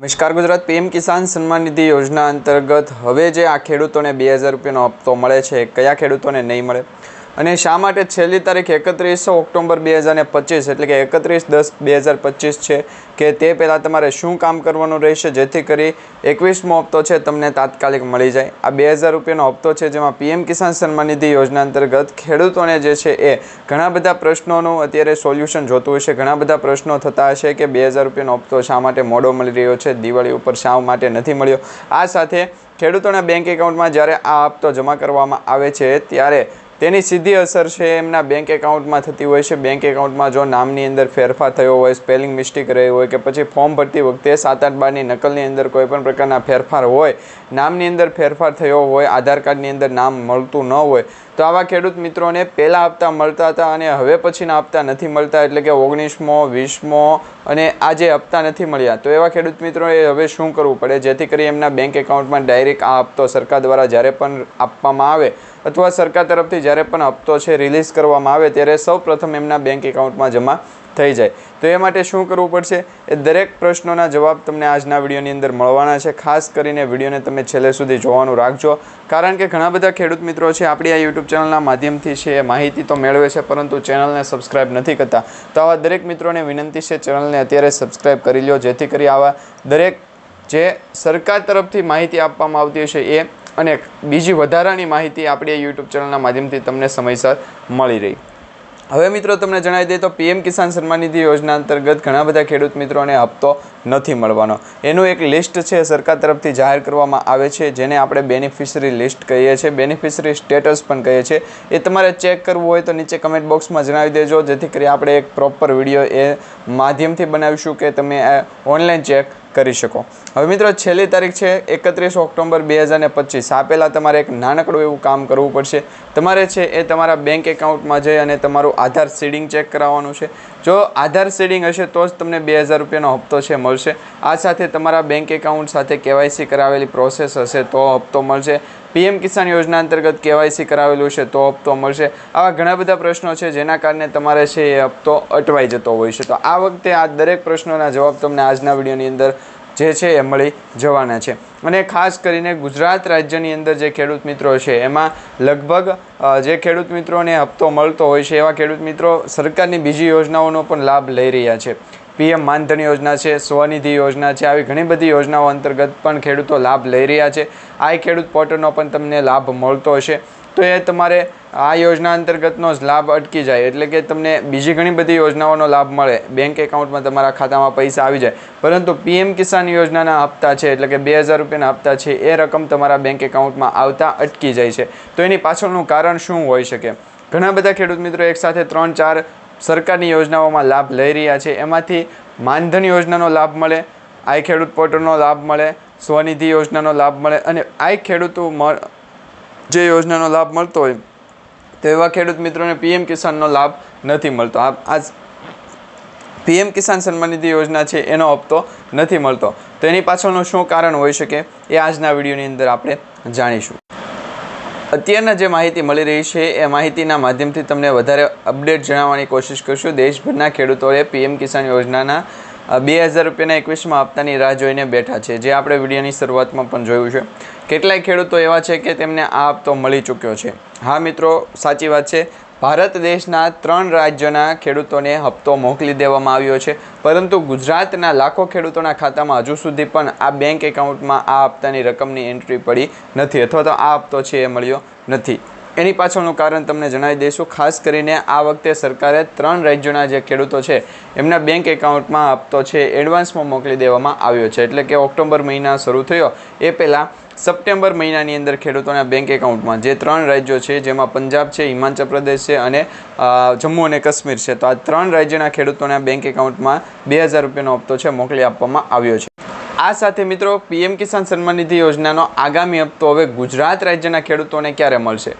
નમસ્કાર ગુજરાત. પીએમ કિસાન સન્માન નિધિ યોજના અંતર્ગત હવે જે આ ખેડૂતોને બે હજાર રૂપિયાનો હપ્તો મળે છે, કયા ખેડૂતોને નહીં મળે? અને શા માટે છેલ્લી તારીખ એકત્રીસ ઓક્ટોબર બે હજાર પચીસ, એટલે કે એકત્રીસ દસ બે હજાર પચીસ છે કે તે પહેલાં તમારે શું કામ કરવાનું રહેશે? જેથી કરી એકવીસમો હપ્તો છે તમને તાત્કાલિક મળી જાય. આ બે હજાર રૂપિયાનો હપ્તો છે જેમાં પીએમ કિસાન સન્માન નિધિ યોજના અંતર્ગત ખેડૂતોને જે છે એ ઘણા બધા પ્રશ્નોનું અત્યારે સોલ્યુશન જોતું હશે ઘણા બધા પ્રશ્નો થતા હશે કે બે હજાર રૂપિયાનો હપ્તો શા માટે મોડો મળી રહ્યો છે? દિવાળી ઉપર શા માટે નથી મળ્યો? આ સાથે ખેડૂતોના બેંક એકાઉન્ટમાં જ્યારે આ હપ્તો જમા કરવામાં આવે છે, ત્યારે તેની સીધી અસર છે એમના બેંક એકાઉન્ટમાં થતી હોય છે. બેંક એકાઉન્ટમાં જો નામની અંદર ફેરફાર થયો હોય સ્પેલિંગ મિસ્ટેક રહી હોય કે પછી ફોર્મ ભરતી વખતે સાત આઠ બારની નકલની અંદર કોઈ પણ પ્રકારના ફેરફાર હોય, નામની અંદર ફેરફાર થયો હોય, આધાર કાર્ડની અંદર નામ મળતું ન હોય તો આવા ખેડૂત મિત્રોને પહેલાં હપ્તા મળતા હતા અને હવે પછીના હપ્તા નથી મળતા, એટલે કે ઓગણીસમો, વીસમો અને આજે હપ્તા નથી મળ્યા. તો એવા ખેડૂત મિત્રોએ હવે શું કરવું પડે? જેથી કરી એમના બેંક એકાઉન્ટમાં ડાયરેક્ટ આ હપ્તો સરકાર દ્વારા જ્યારે પણ આપવામાં આવે અથવા સરકાર તરફથી જ્યારે પણ હપ્તો છે રિલીઝ કરવામાં આવે ત્યારે સૌ પ્રથમ એમના બેંક એકાઉન્ટમાં જમા થઈ જાય. તો એ માટે શું કરવું પડશે? એ દરેક પ્રશ્નોના જવાબ તમને આજના વિડીયોની અંદર મળવાના છે. ખાસ કરીને વિડીયોને તમે છેલ્લે સુધી જોવાનું રાખજો. કારણ કે ઘણા બધા ખેડૂત મિત્રો છે, આપણી આ યુટ્યુબ ચેનલના માધ્યમથી છે માહિતી તો મેળવે છે, પરંતુ ચેનલને સબસ્ક્રાઇબ નથી કરતા. તો આવા દરેક મિત્રોને વિનંતી છે, ચેનલને અત્યારે સબસ્ક્રાઇબ કરી લો જેથી કરી આવા દરેક જે સરકાર તરફથી માહિતી આપવામાં આવતી હશે એ અને બીજી વધારાની માહિતી આપણી યુટ્યુબ ચેનલના માધ્યમથી તમને સમયસર મળી રહી. હવે મિત્રો તમને જણાવી દઈએ તો પીએમ કિસાન સન્માન નિધિ યોજના અંતર્ગત ઘણા બધા ખેડૂત મિત્રોને હપ્તો નથી મળવાનો. એનું એક લિસ્ટ છે સરકાર તરફથી જાહેર કરવામાં આવે છે, જેને આપણે બેનિફિશરી લિસ્ટ કહીએ છીએ. બેનિફિશરી સ્ટેટસ પણ કહીએ છીએ. એ તમારે ચેક કરવું હોય તો નીચે કમેન્ટ બોક્સમાં જણાવી દેજો, જેથી કરી આપણે એક પ્રોપર વીડિયો એ માધ્યમથી બનાવીશું કે તમે ઓનલાઈન ચેક કરી શકો. હવે મિત્રો, છેલ્લી તારીખ છે, એકત્રીસ ઓક્ટોબર બે હજાર ને પચીસ. આ પહેલાં તમારે એક નાનકડું એવું કામ કરવું પડશે. તમારે છે એ તમારા બેંક એકાઉન્ટમાં જઈ અને તમારું આધાર સીડિંગ ચેક કરાવવાનું છે. જો આધાર સીડિંગ હશે તો જ તમને બે હજાર રૂપિયાનો હપ્તો છે, મળશે. આ સાથે તમારા બેંક એકાઉન્ટ સાથે કેવાયસી કરાવેલી પ્રોસેસ હશે તો હપ્તો મળશે. પીએમ કિસાન યોજના અંતર્ગત કેવાયસી કરાવેલું છે તો હપ્તો મળશે. આવા ઘણા બધા પ્રશ્નો છે જેના કારણે તમારે છે એ હપ્તો અટવાઈ જતો હોય છે. તો આ વખતે આ દરેક પ્રશ્નોના જવાબ તમને આજના વિડીયોની અંદર જે છે એ મળી જવાના છે. અને ખાસ કરીને ગુજરાત રાજ્યની અંદર જે ખેડૂત મિત્રો છે, એમાં લગભગ જે ખેડૂત મિત્રોને હપ્તો મળતો હોય છે, એવા ખેડૂત મિત્રો સરકારની બીજી યોજનાઓનો પણ લાભ લઈ રહ્યા છે. પીએમ માનધન યોજના છે, સ્વનિધિ યોજના છે, આવી ઘણી બધી યોજનાઓ અંતર્ગત પણ ખેડૂતો લાભ લઈ રહ્યા છે. આ ખેડૂત પોર્ટલનો પણ તમને લાભ મળતો હશે. તો એ તમારે આ યોજના અંતર્ગતનો જ લાભ અટકી જાય, એટલે કે તમને બીજી ઘણી બધી યોજનાઓનો લાભ મળે. બેંક એકાઉન્ટમાં તમારા ખાતામાં પૈસા આવી જાય. પરંતુ પીએમ કિસાન યોજનાના હપ્તા છે, એટલે કે બે હજાર રૂપિયાના હપ્તા છે, એ રકમ તમારા બેંક એકાઉન્ટમાં આવતા અટકી જાય છે. તો એની પાછળનું કારણ શું હોઈ શકે? ઘણા બધા ખેડૂત મિત્રો એકસાથે ત્રણ ચાર સરકારની યોજનાઓમાં લાભ લઈ રહ્યા છે. એમાંથી માનધન યોજનાનો લાભ મળે, આઈ ખેડૂત પોર્ટલનો લાભ મળે, સ્વનિધિ યોજનાનો લાભ મળે અને આઈ ખેડૂતો જે યોજનાનો લાભ મળતો હોય તો એવા ખેડૂત મિત્રોને પીએમ કિસાનનો લાભ નથી મળતો. આ આજ પીએમ કિસાન સન્માન નિધિ યોજના છે, એનો હપ્તો નથી મળતો. તો એની પાછળનું શું કારણ હોઈ શકે, એ આજના વિડીયોની અંદર આપણે જાણીશું. અત્યારના જે માહિતી મળી રહી છે, એ માહિતીના માધ્યમથી તમને વધારે અપડેટ જણાવવાની કોશિશ કરશું. દેશભરના ખેડૂતોએ પીએમ કિસાન યોજનાના બે હજાર રૂપિયાના એકવીસમાં હપ્તાની રાહ જોઈને બેઠા છે. જે આપણે વિડીયોની શરૂઆતમાં પણ જોયું છે. કેટલાય ખેડૂતો એવા છે કે તેમને આ હપ્તો મળી ચૂક્યો છે. હા મિત્રો, સાચી વાત છે. ભારત દેશના ત્રણ રાજ્યોના ખેડૂતોને હપ્તો મોકલી દેવામાં આવ્યો છે. પરંતુ ગુજરાતના લાખો ખેડૂતોના ખાતામાં હજુ સુધી પણ આ બેંક એકાઉન્ટમાં આ હપ્તાની રકમની એન્ટ્રી પડી નથી અથવા તો આ હપ્તો છે એ મળ્યો નથી. એની પાછળનું કારણ તમને જણાવી દઈશું. ખાસ કરીને આ વખતે સરકારે ત્રણ રાજ્યોના જે ખેડૂતો છે, એમના બેંક એકાઉન્ટમાં હપ્તો છે એડવાન્સમાં મોકલી દેવામાં આવ્યો છે. એટલે કે ઓક્ટોબર મહિના શરૂ થયો. એ પહેલાં સપ્ટેમ્બર મહિનાની અંદર ખેડૂતોના બેંક એકાઉન્ટમાં જે ત્રણ રાજ્યો છે, જેમાં પંજાબ છે, હિમાચલ પ્રદેશ છે અને જમ્મુ અને કાશ્મીર છે. તો આ ત્રણ રાજ્યના ખેડૂતોના બેંક એકાઉન્ટમાં બે હજાર રૂપિયાનો હપ્તો છે, મોકલી આપવામાં આવ્યો છે. આ સાથે મિત્રો, પીએમ કિસાન સન્માન નિધિ યોજનાનો આગામી હપ્તો હવે ગુજરાત રાજ્યના ખેડૂતોને ક્યારે મળશે?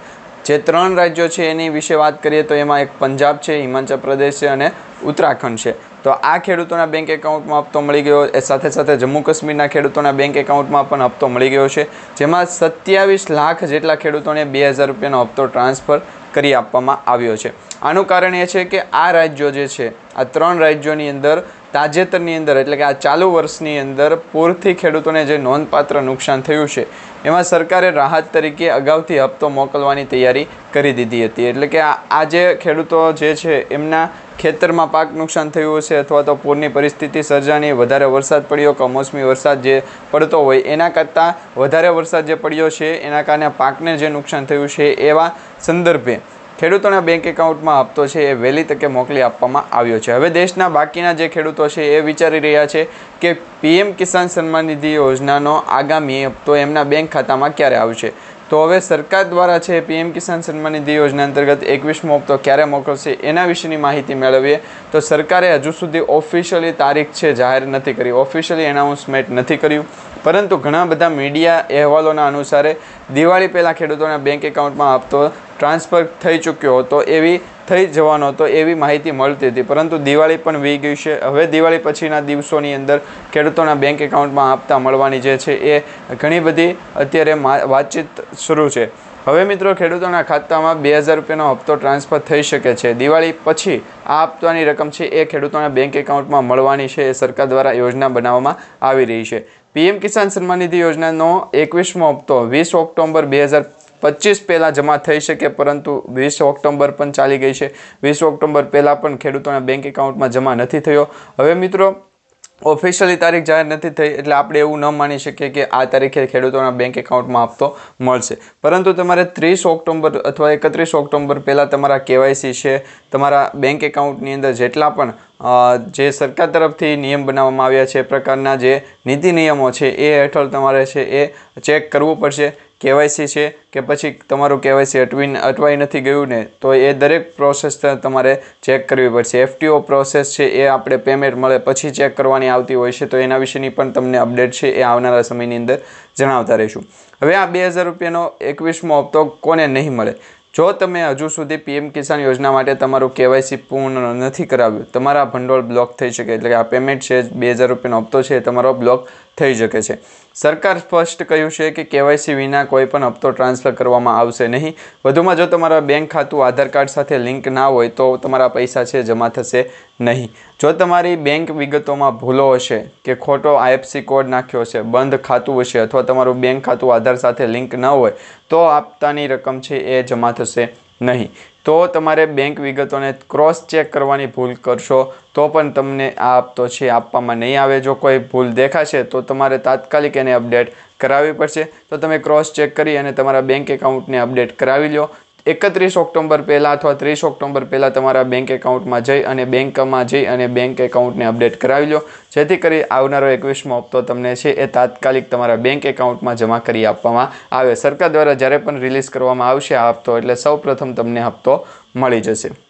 જે ત્રણ રાજ્યો છે એની વિશે વાત કરીએ તો એમાં એક પંજાબ છે, હિમાચલ પ્રદેશ છે અને ઉત્તરાખંડ છે. તો આ ખેડૂતોના બેંક એકાઉન્ટમાં હપ્તો મળી ગયો. એ સાથે સાથે જમ્મુ કાશ્મીરના ખેડૂતોના બેંક એકાઉન્ટમાં પણ હપ્તો મળી ગયો છે. જેમાં સત્યાવીસ લાખ જેટલા ખેડૂતોને બે હજાર રૂપિયાનો હપ્તો ટ્રાન્સફર કરી આપવામાં આવ્યો છે. આનું કારણ એ છે કે આ રાજ્યો જે છે, આ ત્રણ રાજ્યોની અંદર, તાજેતરની અંદર એટલે કે આ ચાલુ વર્ષની અંદર પૂરથી ખેડૂતોને જે નોંધપાત્ર નુકસાન થયું છે, એમાં સરકારે રાહત તરીકે અગાઉથી હપ્તો મોકલવાની તૈયારી કરી દીધી હતી. એટલે કે આ જે ખેડૂતો જે છે, એમના ખેતરમાં પાક નુકસાન થયું હશે અથવા તો પૂરની પરિસ્થિતિ, સર્જાની, વધારે વરસાદ પડ્યો કમોસમી વરસાદ જે પડતો હોય, એના કરતાં વધારે વરસાદ જે પડ્યો છે, એના કારણે પાકને જે નુકસાન થયું છે, એવા સંદર્ભે ખેડૂતોના બેંક એકાઉન્ટમાં હપ્તો છે, એ વહેલી તકે મોકલી આપવામાં આવ્યો છે. હવે દેશના બાકીના જે ખેડૂતો છે, એ વિચારી રહ્યા છે કે પીએમ કિસાન સન્માન નિધિ યોજનાનો આગામી હપ્તો એમના બેંક ખાતામાં ક્યારે આવશે? તો હવે સરકાર દ્વારા છે પીએમ કિસાન સન્માન નિધિ યોજના અંતર્ગત એકવીસમો હપ્તો ક્યારે મોકલશે એના વિશેની માહિતી મેળવીએ. તો સરકારે હજુ સુધી ઓફિશિયલી તારીખ છે જાહેર નથી કરી. ઓફિશિયલી એનાઉન્સમેન્ટ નથી કર્યું. પરંતુ ઘણા બધા મીડિયા અહેવાલોના અનુસારે દિવાળી પહેલાં ખેડૂતોના બેંક એકાઉન્ટમાં આપતો ટ્રાન્સફર થઈ ચૂક્યો હતો, એવી થઈ જવાનો હતો, એવી માહિતી મળતી હતી. પરંતુ દિવાળી પણ વી ગઈ છે. હવે દિવાળી પછીના દિવસોની અંદર ખેડૂતોના બેંક એકાઉન્ટમાં આપતા મળવાની જે છે એ ઘણી બધી અત્યારે વાતચીત શરૂ છે. હવે મિત્રો ખેડૂતોના ખાતામાં બે હજાર રૂપિયાનો હપ્તો ટ્રાન્સફર થઈ શકે છે. દિવાળી પછી આ હપ્તાની રકમ છે એ ખેડૂતોના બેંક એકાઉન્ટમાં મળવાની છે એ સરકાર દ્વારા યોજના બનાવવામાં આવી રહી છે. પીએમ કિસાન સન્માન નિધિ યોજનાનો એકવીસમો હપ્તો વીસ ઓક્ટોબર બે હજાર પચીસ પહેલાં જમા થઈ શકે, પરંતુ વીસ ઓક્ટોબર પણ ચાલી ગઈ છે. વીસ ઓક્ટોબર પહેલાં પણ ખેડૂતોના બેંક એકાઉન્ટમાં જમા નથી થયો. હવે મિત્રો ઓફિશિયલી તારીખ જાહેર નથી થઈ એટલે આપણે એવું ન માની શકીએ કે આ તારીખે ખેડૂતોના બેંક એકાઉન્ટમાં આપતો મળશે. પરંતુ તમારે ત્રીસ ઓક્ટોબર અથવા એકત્રીસ ઓક્ટોબર પહેલાં તમારા કેવાયસી છે, તમારા બેંક એકાઉન્ટની અંદર જેટલા પણ જે સરકાર તરફથી નિયમ બનાવવામાં આવ્યા છે, એ પ્રકારના જે નીતિ નિયમો છે, એ હેઠળ તમારે છે એ ચેક કરવું પડશે. કેવાયસી છે કે પછી તમારું કેવાયસી અટવી અટવાઈ નથી ગયું ને, તો એ દરેક પ્રોસેસ તમારે ચેક કરવી પડશે. એફટીઓ પ્રોસેસ છે એ આપણે પેમેન્ટ મળે પછી ચેક કરવાની આવતી હોય છે, તો એના વિશેની પણ તમને અપડેટ છે, એ આવનારા સમયની અંદર જણાવતા રહીશું. હવે આ બે હજાર રૂપિયાનો એકવીસમો હપ્તો કોને નહીં મળે? જો તમે હજુ સુધી પીએમ કિસાન યોજના માટે તમારું કેવાયસી પૂર્ણ નથી કરાવ્યું, તમારા ભંડોળ બ્લોક થઈ શકે, એટલે કે આ પેમેન્ટ છે બે હજાર રૂપિયાનો હપ્તો છે, તમારો બ્લોક થઈ શકે છે. સરકાર સ્પષ્ટ કહ્યું છે કે કેવાયસી વિના કોઈ પણ હપ્તો ટ્રાન્સફર કરવામાં આવશે નહીં. વધુમાં જો તમારા બેંક ખાતું આધાર કાર્ડ સાથે લિંક ના હોય તો તમારા પૈસા છે જમા થશે નહીં. જો તમારી બેંક વિગતોમાં ભૂલો હશે કે ખોટો આઈએફસી કોડ નાખ્યો છે બંધ ખાતું હશે અથવા તમારું બેંક ખાતું આધાર સાથે લિંક ન હોય, તો આપતાની રકમ છે એ જમા થશે નહીં. તો તમારે બેંક વિગતોને ક્રોસ ચેક કરવાની ભૂલ કરશો, તો પણ તમને આ હપ્તો છે આપવામાં નહીં આવે. જો કોઈ ભૂલ દેખાશે, તો તમારે તાત્કાલિક એને અપડેટ કરાવવી પડશે. તો તમે ક્રોસ ચેક કરી અને તમારા બેંક એકાઉન્ટને અપડેટ કરાવી લો એકત્રીસ ઓક્ટોબર પહેલાં અથવા ત્રીસ ઓક્ટોબર પહેલાં તમારા બેંક એકાઉન્ટમાં જઈ અને બેંકમાં જઈ અને બેંક એકાઉન્ટને અપડેટ કરાવી લો. જેથી કરી આવનારો એકવીસમો હપ્તો તમને છે એ તાત્કાલિક તમારા બેંક એકાઉન્ટમાં જમા કરી આપવામાં આવે. સરકાર દ્વારા જ્યારે પણ રિલીઝ કરવામાં આવશે આ હપ્તો, એટલે સૌ તમને હપ્તો મળી જશે.